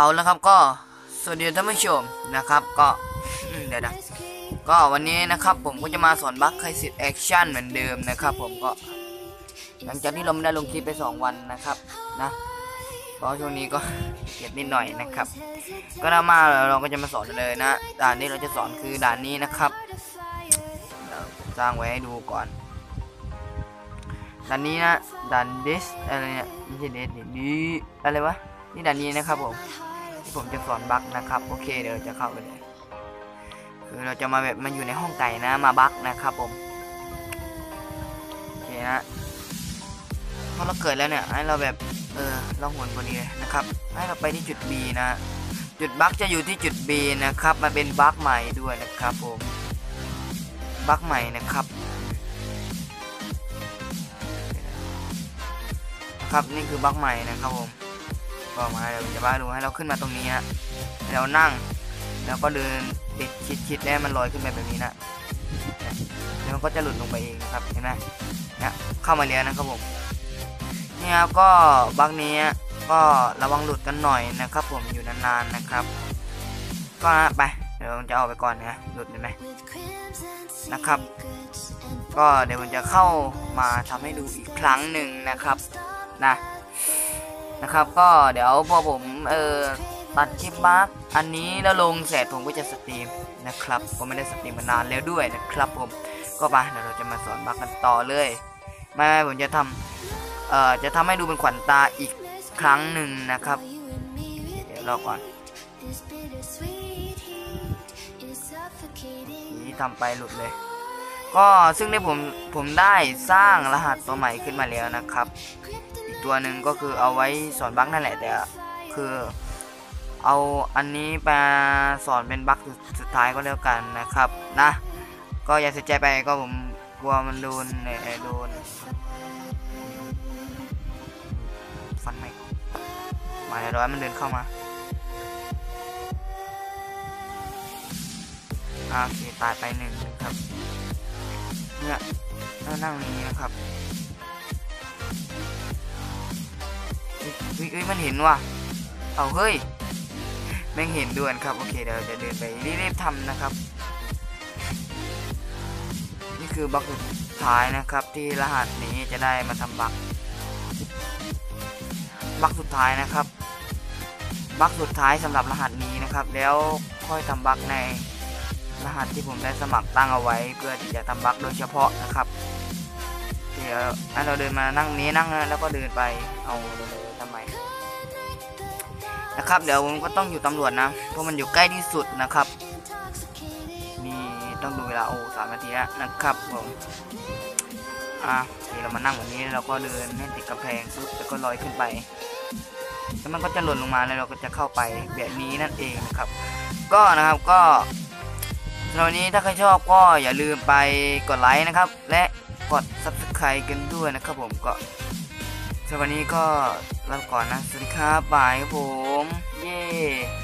เอาแล้วครับก็สวัสดีท่านผู้ชมนะครับก็เดี๋ยวนะก็วันนี้นะครับผมก็จะมาสอนบัคไคสิตแอคชั่นเหมือนเดิมนะครับ ผมก็ หลังจากที่เราไม่ได้ลงคลิปไป 2 วันนะครับนะเพราะช่วงนี้ก็เก็บนิดหน่อยนะครับ ก็ถ้ามาเราก็จะมาสอนเลยนะด่านนี้เราจะสอนคือด่านนี้นะครับเดี๋ยวผมสร้างไว้ให้ดูก่อนด่านนี้นะด่าน this อะไรเนี่ยไม่ใช่ this ดิอะไรวะนี่ด่านนี้นะครับผม ที่ผมจะสอนบัคนะครับ โอเคเดี๋ยวเราจะเข้าไปเลย คือเราจะมาแบบมันอยู่ในห้องไก่นะมาบัคนะครับผมโอเคนะพอเราเกิดแล้วเนี่ยให้เราแบบเออล่องหนพอดีเลยนะครับ ให้เราไปที่จุด B นะ จุดบัคจะอยู่ที่จุด B นะครับมาเป็นบัคใหม่ด้วยนะครับผมบัคใหม่นะครับครับนี่คือบัคใหม่นะครับผม ก็มาเดี๋ยวจะบ้าดูให้เราขึ้นมาตรงนี้ฮะให้เรานั่ง แล้วก็เดินติดชิดๆแล้วมันลอยขึ้นไปแบบนี้นะแล้วมันก็จะหลุดลงไปเองนะครับเห็นไหมเนี่ยเข้ามาแล้วนะครับผมนี่ครับก็บักนี้ก็ระวังหลุดกันหน่อยนะครับ ผมอยู่นานๆนะครับ ก็นะไปเดี๋ยวผมจะเอาไปก่อนนะหลุดเห็นไหมนะครับ ก็เดี๋ยวผมจะเข้ามาทำให้ดูอีกครั้งหนึ่งนะครับนะ นะครับ ก็เดี๋ยวพอผมเออตัดคลิปบักอันนี้แล้วลงเสร็จผมก็จะสตรีมนะครับผมไม่ได้สตรีมมานานแล้วด้วยนะครับ ผมก็ไปเดี๋ยวเราจะมาสอนบักกันต่อเลยไม่ไม่ผมจะทำเอ่อจะทำให้ดูเป็นขวัญตาอีกครั้งหนึ่งนะครับ เดี๋ยวรอก่อนนี่ทำไปหลุดเลย ก็ซึ่งได้ผมผมได้สร้างรหัสตัวใหม่ขึ้นมาแล้วนะครับ ตัวหนึ่งก็คือเอาไว้สอนบั๊กนั่นแหละแต่คือเอาอันนี้มาสอนเป็นบั๊กสุดท้ายก็แล้วกันนะครับนะ ก็อย่าเสียใจไปก็ผมกลัวมันโดนเอ่อโดนฟันไม่มาเรียบร้อยมันเดินเข้ามาโอเคตายไปหนึ่งครับเนี่ยนั่งนี้นะครับ ฮ้ยเฮ้ยมันเห็นว่ะ เอาเฮ้ย แม่งเห็นด่วนครับ โอเคเดี๋ยวเราจะเดินไปรีบๆทำนะครับ นี่คือบัคสุดท้ายนะครับ ที่รหัสนี้จะได้มาทำบัคบัคสุดท้ายนะครับบัคสุดท้ายสำหรับรหัสนี้นะครับ แล้วค่อยทำบัคในรหัสที่ผมได้สมัครตั้งเอาไว้ เพื่อที่จะทำบัคโดยเฉพาะนะครับเดี๋ยวอันเราเดินมานั่งนี้นั่งแล้วก็เดินไปเอาเลย นะครับ เดี๋ยวผมก็ต้องอยู่ตำรวจนะ เพราะมันอยู่ใกล้ที่สุดนะครับ นี่ต้องดูเวลาโอ้สามนาทีแล้วนะครับผมอะทีเรามานั่งแบบนี้เราก็เดินให้ติดกำแพงปุ๊บแล้วก็ลอยขึ้นไป แล้วมันก็จะหล่นลงมาแล้วเราก็จะเข้าไปแบบนี้นั่นเองนะครับ ก็นะครับก็สำหรับวันนี้ถ้าใครชอบก็อย่าลืมไปกดไลค์นะครับ และกด subscribe กันด้วยนะครับผมก็สำหรับวันนี้ก็ลาไปก่อนนะ สวัสดีครับบายครับผม เย้